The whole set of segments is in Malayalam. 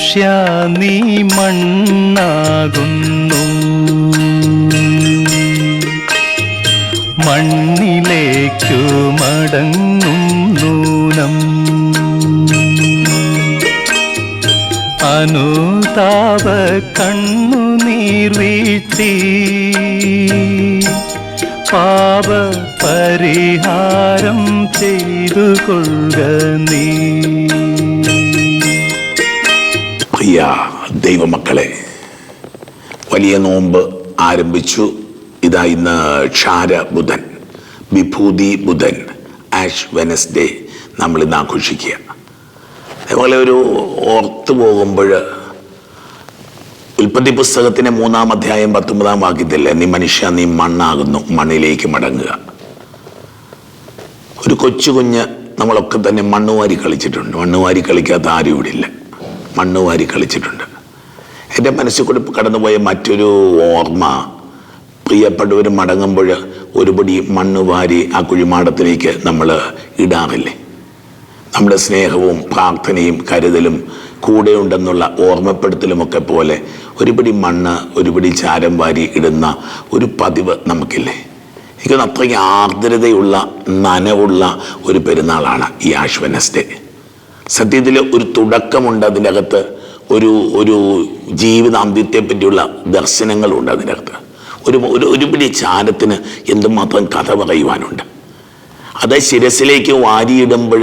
മനുഷ്യ നീ മണ്ണാകുന്നു. മണ്ണിലേക്കു മടങ്ങും നം. അനുതാപ കണ്ണുനീർ വീഴ്ത്തി. പാപ പരിഹാരം ചെയ്തു കൊള്ളുക നീ. പ്രിയ ദൈവമക്കളെ വലിയ നോമ്പ് ആരംഭിച്ചു. ഇതാ ഇന്ന് ക്ഷാര ബുധൻ വിഭൂതി ബുധൻ ആഷ് വെനസ്ഡേ നമ്മൾ ഇന്ന് ആഘോഷിക്കുക. അതുപോലെ ഒരു ഓർത്തു പോകുമ്പോൾ ഉൽപ്പത്തി പുസ്തകത്തിന്റെ മൂന്നാം അധ്യായം പത്തൊമ്പതാം വാക്യത്തിൽ നീ മനുഷ്യ നീ മണ്ണാകുന്നു മണ്ണിലേക്ക് മടങ്ങുക. ഒരു കൊച്ചു കുഞ്ഞ് നമ്മളൊക്കെ തന്നെ മണ്ണുവാരി കളിച്ചിട്ടുണ്ട്. മണ്ണുവാരി കളിക്കാത്ത ആരും ഇവിടെ ഇല്ല. മണ്ണുവാരി കളിച്ചിട്ടുണ്ട്. എന്റെ മനസ്സിൽ കൂടി കടന്നുപോയ മറ്റൊരു ഓർമ്മ പ്രിയപ്പെട്ടവർ മടങ്ങുമ്പോൾ ഒരുപടി മണ്ണ് വാരി ആ കുഴിമാടത്തിലേക്ക് നമ്മൾ ഇടാറില്ലേ? നമ്മുടെ സ്നേഹവും പ്രാർത്ഥനയും കരുതലും കൂടെയുണ്ടെന്നുള്ള ഓർമ്മപ്പെടുത്തലുമൊക്കെ പോലെ ഒരുപടി മണ്ണ് ഒരുപടി ചാരം വാരി ഇടുന്ന ഒരു പതിവ് നമുക്കില്ലേ? എനിക്കൊന്ന് അത്രയ്ക്ക് ആർദ്രതയുള്ള നനവുള്ള ഒരു പെരുന്നാളാണ് ഈ ആഷ് വെനസ്ഡേ സത്യത്തിൽ ഒരു തുടക്കമുണ്ട് അതിനകത്ത്. ഒരു ഒരു ജീവിതാന്ത്യത്തെ പറ്റിയുള്ള ദർശനങ്ങളുണ്ട് അതിനകത്ത്. അകത്ത് ഒരു ഒരു ഒരുപിടി ചാരത്തിന് എന്തുമാത്രം കഥ പറയുവാനുണ്ട്. അത് ശിരസിലേക്ക് വാരിയിടുമ്പോൾ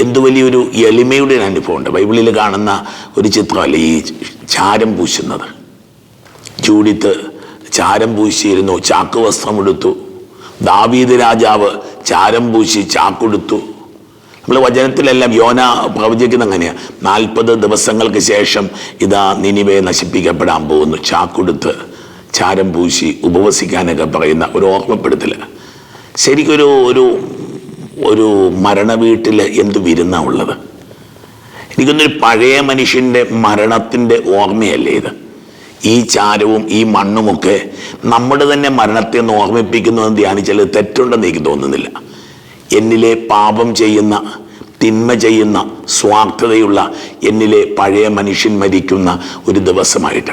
എന്തു വലിയൊരു എളിമയുടെ ഒരു അനുഭവമുണ്ട്. ബൈബിളിൽ കാണുന്ന ഒരു ചിത്രമല്ല ഈ ചാരം പൂശുന്നത്? ജൂഡിത്ത് ചാരം പൂശിയിരുന്നു ചാക്ക് വസ്ത്രമെടുത്തു ദാവീദ് രാജാവ് ചാരം പൂശി ചാക്കൊടുത്തു നമ്മൾ വചനത്തിലെല്ലാം യോന പ്രവചിക്കുന്ന അങ്ങനെയാണ് നാൽപ്പത് ദിവസങ്ങൾക്ക് ശേഷം ഇതാ നിനിവയെ നശിപ്പിക്കപ്പെടാൻ പോകുന്നു. ചാക്കൊടുത്ത് ചാരം പൂശി ഉപവസിക്കാനൊക്കെ പറയുന്ന ഒരു ഓർമ്മപ്പെടുത്തൽ. ശരിക്കൊരു ഒരു ഒരു മരണ വീട്ടിൽ എന്ത് വിരുന്ന ഉള്ളത്? എനിക്കൊന്നൊരു പഴയ മനുഷ്യന്റെ മരണത്തിന്റെ ഓർമ്മയല്ലേ ഇത്. ഈ ചാരവും ഈ മണ്ണുമൊക്കെ നമ്മുടെ തന്നെ മരണത്തെ ഒന്ന് ഓർമ്മിപ്പിക്കുന്നതെന്ന് ധ്യാനിച്ചാൽ തെറ്റുണ്ടെന്ന് എനിക്ക് തോന്നുന്നില്ല. എന്നിലെ പാപം ചെയ്യുന്ന തിന്മ ചെയ്യുന്ന സ്വാർത്ഥതയുള്ള എന്നിലെ പഴയ മനുഷ്യൻ മരിക്കുന്ന ഒരു ദിവസമായിട്ട്.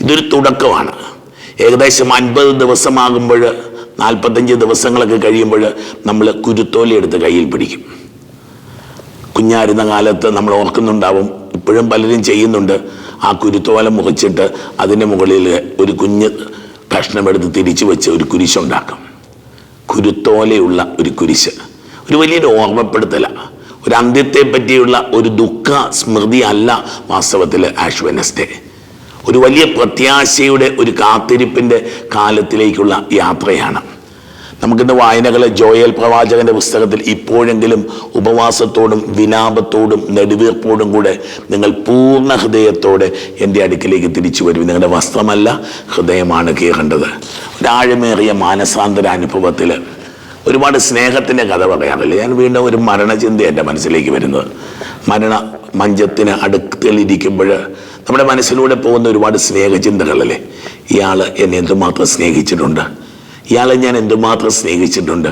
ഇതൊരു തുടക്കമാണ്. ഏകദേശം അൻപത് ദിവസമാകുമ്പോൾ നാൽപ്പത്തഞ്ച് ദിവസങ്ങളൊക്കെ കഴിയുമ്പോൾ നമ്മൾ കുരുത്തോലി എടുത്ത് കയ്യിൽ പിടിക്കും. കുഞ്ഞായിരുന്ന കാലത്ത് നമ്മൾ ഓർക്കുന്നുണ്ടാവും ഇപ്പോഴും പലരും ചെയ്യുന്നുണ്ട്. ആ കുരുത്തോല മുറിച്ചിട്ട് അതിന്റെ മുകളിൽ ഒരു കുഞ്ഞ് കഷ്ണമെടുത്ത് തിരിച്ചു വെച്ച് ഒരു കുരിശുണ്ടാക്കും. കുരുത്തോലയുള്ള ഒരു കുരിശ്. ഒരു വലിയൊരു ഓർമ്മപ്പെടുത്തല. ഒരു അന്ത്യത്തെ പറ്റിയുള്ള ഒരു ദുഃഖ സ്മൃതി അല്ല വാസ്തവത്തിൽ ആഷ് വെനസ്ഡേ. ഒരു വലിയ പ്രത്യാശയുടെ ഒരു കാത്തിരിപ്പിന്റെ കാലത്തിലേക്കുള്ള യാത്രയാണ്. നമുക്കിന്ന് വായനകൾ ജോയൽ പ്രവാചകന്റെ പുസ്തകത്തിൽ ഇപ്പോഴെങ്കിലും ഉപവാസത്തോടും വിലാപത്തോടും നെടുവീർപ്പോടും കൂടെ നിങ്ങൾ പൂർണ ഹൃദയത്തോടെ എന്റെ അടുക്കിലേക്ക് തിരിച്ചു വരും നിങ്ങളുടെ വസ്ത്രമല്ല ഹൃദയമാണ് കീറേണ്ടത്. ഒരാഴമേറിയ മാനസാന്തര അനുഭവത്തിൽ ഒരുപാട് സ്നേഹത്തിന്റെ കഥ പറയാറില്ല? ഞാൻ വീണ്ടും ഒരു മരണചിന്ത എന്റെ മനസ്സിലേക്ക് വരുന്നത്. മരണ മഞ്ചത്തിന് അടുക്കലിരിക്കുമ്പോൾ നമ്മുടെ മനസ്സിലൂടെ പോകുന്ന ഒരുപാട് സ്നേഹചിന്തകളല്ലേ ഇയാൾ എന്നെ എന്തുമാത്രം സ്നേഹിച്ചിട്ടുണ്ട്? ഇയാളെ ഞാൻ എന്തുമാത്രം സ്നേഹിച്ചിട്ടുണ്ട്?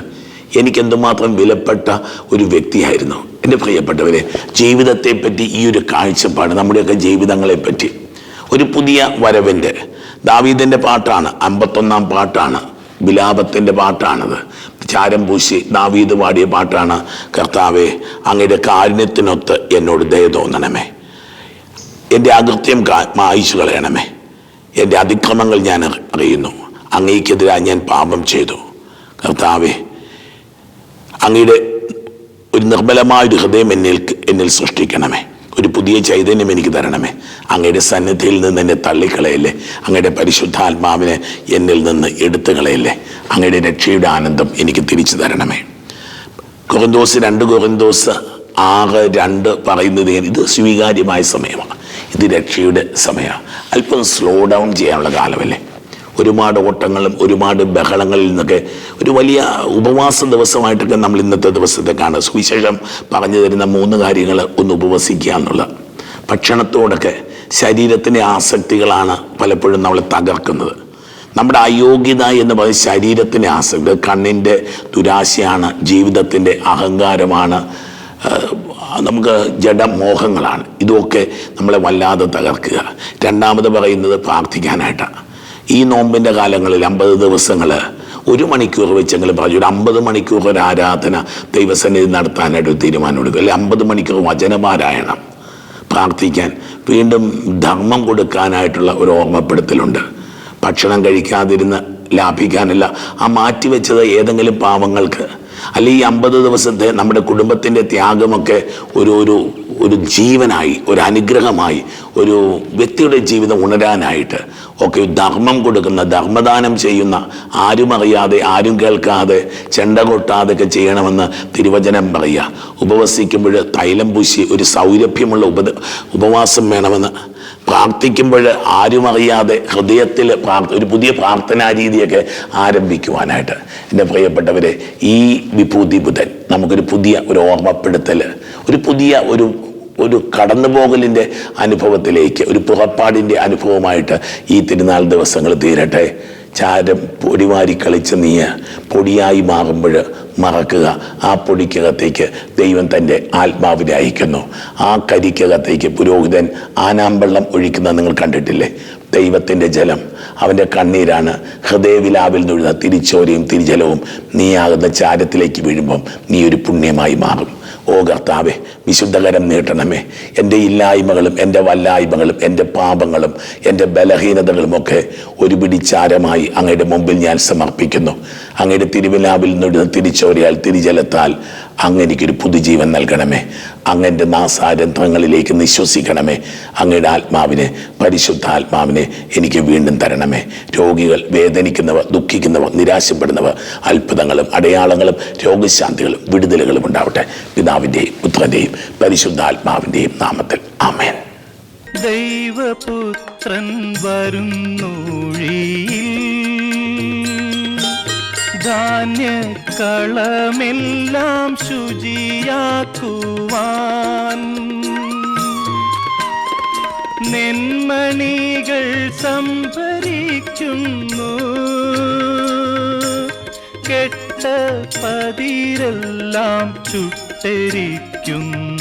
എനിക്ക് എന്തുമാത്രം വിലപ്പെട്ട ഒരു വ്യക്തിയായിരുന്നു? എന്റെ പ്രിയപ്പെട്ടവരെ ജീവിതത്തെ പറ്റി ഈ ഒരു കാഴ്ചപ്പാട് നമ്മുടെയൊക്കെ ജീവിതങ്ങളെ പറ്റി ഒരു പുതിയ വരവിന്റെ ദാവീദിന്റെ പാട്ടാണ് അമ്പത്തൊന്നാം പാട്ടാണ് ബിലാപത്തിന്റെ പാട്ടാണത്. ചാരം പൂശി ദാവീദ് പാടിയ പാട്ടാണ് കർത്താവെ അങ്ങയുടെ കാരുണ്യത്തിനൊത്ത് എന്നോട് ദയ തോന്നണമേ. എന്റെ അകൃത്യം മായിച്ചു കളയണമേ. എന്റെ അതിക്രമങ്ങൾ ഞാൻ അറിയുന്നു. അങ്ങേക്കെതിരായി ഞാൻ പാപം ചെയ്തു. കർത്താവെ അങ്ങയുടെ ഒരു നിർമ്മലമായൊരു ഹൃദയം എന്നിൽ എന്നിൽ സൃഷ്ടിക്കണമേ. ഒരു പുതിയ ചൈതന്യം എനിക്ക് തരണമേ. അങ്ങയുടെ സന്നിധിയിൽ നിന്ന് എന്നെ തള്ളിക്കളയല്ലേ. അങ്ങയുടെ പരിശുദ്ധാത്മാവിനെ എന്നിൽ നിന്ന് എടുത്തു കളയല്ലേ അങ്ങയുടെ രക്ഷയുടെ ആനന്ദം എനിക്ക് തിരിച്ചു തരണമേ. കൊറിന്തോസ് രണ്ട് കൊറിന്തോസ് ആറ് രണ്ട് പറയുന്നത് ഇത് സ്വീകാര്യമായ സമയമാണ്. ഇത് രക്ഷയുടെ സമയമാണ്. അല്പം സ്ലോ ഡൗൺ ചെയ്യാനുള്ള കാലമല്ലേ. ഒരുപാട് ഓട്ടങ്ങളും ഒരുപാട് ബഹളങ്ങളിൽ നിന്നൊക്കെ ഒരു വലിയ ഉപവാസ ദിവസമായിട്ടൊക്കെ നമ്മൾ ഇന്നത്തെ ദിവസത്തെ കാണുക. സുവിശേഷം പറഞ്ഞു തരുന്ന മൂന്ന് കാര്യങ്ങൾ ഒന്ന് ഉപവസിക്കുക എന്നുള്ളത് ഭക്ഷണത്തോടൊക്കെ ശരീരത്തിന്റെ ആസക്തികളാണ് പലപ്പോഴും നമ്മൾ തകർക്കുന്നത്. നമ്മുടെ അയോഗ്യത എന്ന് പറയുന്നത് ശരീരത്തിന്റെ ആസക്തി. കണ്ണിന്റെ ദുരാശയാണ് ജീവിതത്തിന്റെ അഹങ്കാരമാണ് നമുക്ക് ജഡമോഹങ്ങളാണ്. ഇതൊക്കെ നമ്മളെ വല്ലാതെ തകർക്കുക. രണ്ടാമത് പറയുന്നത് പ്രാർത്ഥിക്കാനായിട്ടാണ്. ഈ നോമ്പിന്റെ കാലങ്ങളിൽ അമ്പത് ദിവസങ്ങൾ ഒരു മണിക്കൂർ വെച്ചെങ്കിലും പറഞ്ഞു ഒരു അമ്പത് മണിക്കൂർ ഒരു ആരാധന ദൈവസന്നിധി നടത്താനായിട്ട് ഒരു തീരുമാനം എടുക്കുക അല്ലെങ്കിൽ അമ്പത് മണിക്കൂർ വചനപാരായണം പ്രാർത്ഥിക്കാൻ വീണ്ടും ധർമ്മം കൊടുക്കാനായിട്ടുള്ള ഒരു ഓർമ്മപ്പെടുത്തലുണ്ട്. ഭക്ഷണം കഴിക്കാതിരുന്ന് ലാഭിക്കാനല്ല ആ മാറ്റിവെച്ചത് ഏതെങ്കിലും പാവങ്ങൾക്ക് അല്ലെ ഈ അമ്പത് ദിവസത്തെ നമ്മുടെ കുടുംബത്തിന്റെ ത്യാഗമൊക്കെ ഒരു ഒരു ഒരു ജീവനായി ഒരു അനുഗ്രഹമായി ഒരു വ്യക്തിയുടെ ജീവിതം ഉണരാനായിട്ട് ഒക്കെ ധർമ്മം കൊടുക്കുന്ന ധർമ്മദാനം ചെയ്യുന്ന ആരും അറിയാതെ ആരും കേൾക്കാതെ ചെണ്ട കൊട്ടാതെ ഒക്കെ ചെയ്യണമെന്ന് തിരുവചനം പറയുക. ഉപവസിക്കുമ്പോൾ തൈലം പൂശി ഒരു സൗരഭ്യമുള്ള ഉപ ഉപവാസം വേണമെന്ന്. പ്രാർത്ഥിക്കുമ്പോൾ ആരും അറിയാതെ ഹൃദയത്തിൽ ഒരു പുതിയ പ്രാർത്ഥനാ രീതിയൊക്കെ ആരംഭിക്കുവാനായിട്ട്. എന്റെ പ്രിയപ്പെട്ടവരെ ഈ വിഭൂതി ബുധൻ നമുക്കൊരു പുതിയ ഒരു ഓർമ്മപ്പെടുത്തൽ ഒരു പുതിയ ഒരു ഒരു കടന്നുപോകലിന്റെ അനുഭവത്തിലേക്ക് ഒരു പുറപ്പാടിന്റെ അനുഭവമായിട്ട് ഈ തിരുനാൾ ദിവസങ്ങൾ തീരട്ടെ. ചാരം പൊടിമാരി കളിച്ച് നീ പൊടിയായി മാറുമ്പോൾ മറക്കുക. ആ പൊടിക്കകത്തേക്ക് ദൈവം തന്റെ ആത്മാവിനെ അയക്കുന്നു. ആ കരിക്കകത്തേക്ക് പുരോഹിതൻ ആനാമ്പള്ളം ഒഴിക്കുന്നത് നിങ്ങൾ കണ്ടിട്ടില്ലേ? ദൈവത്തിന്റെ ജലം അവന്റെ കണ്ണീരാണ്. ഹൃദയവിലാവിൽ നിന്നുഴുന്ന തിരിച്ചോരയും തിരിജലവും നീയാകുന്ന ചാരത്തിലേക്ക് വീഴുമ്പം നീ ഒരു പുണ്യമായി മാറും. ഓ കർത്താവെ വിശുദ്ധകരം നീട്ടണമേ. എന്റെ ഇല്ലായ്മകളും എന്റെ വല്ലായ്മകളും എന്റെ പാപങ്ങളും എന്റെ ബലഹീനതകളുമൊക്കെ ഒരു പിടിച്ചാരമായി അങ്ങയുടെ മുമ്പിൽ ഞാൻ സമർപ്പിക്കുന്നു. അങ്ങയുടെ തിരുവിലാവിൽ നിന്ന് തിരിച്ചോരയാൽ തിരിജലത്താൽ അങ്ങെനിക്കൊരു പുതുജീവൻ നൽകണമേ. അങ്ങന്റെ നാസാരന്ധങ്ങളിലേക്ക് നിശ്വസിക്കണമേ. അങ്ങയുടെ ആത്മാവിനെ പരിശുദ്ധ ആത്മാവിനെ എനിക്ക് വീണ്ടും തരണമേ. രോഗികൾ വേദനിക്കുന്നവർ ദുഃഖിക്കുന്നവർ നിരാശപ്പെടുന്നവർ അത്ഭുതങ്ങളും അടയാളങ്ങളും രോഗശാന്തികളും വിടുതലുകളും ഉണ്ടാവട്ടെ. പിതാവിന്റെയും പുത്രന്റെയും പരിശുദ്ധ ആത്മാവിന്റെയും നാമത്തിൽ. ആമേൻ. ദൈവപുത്രൻ വരുന്നൂഴിയിൽ ധാന്യക്കളമെല്ലാം ശുചിയാക്കുവാൻ. നെന്മണികൾ സംഭരിക്കുന്നു. കെട്ട പതിരെല്ലാം ചുട്ടരിക്കുന്നു.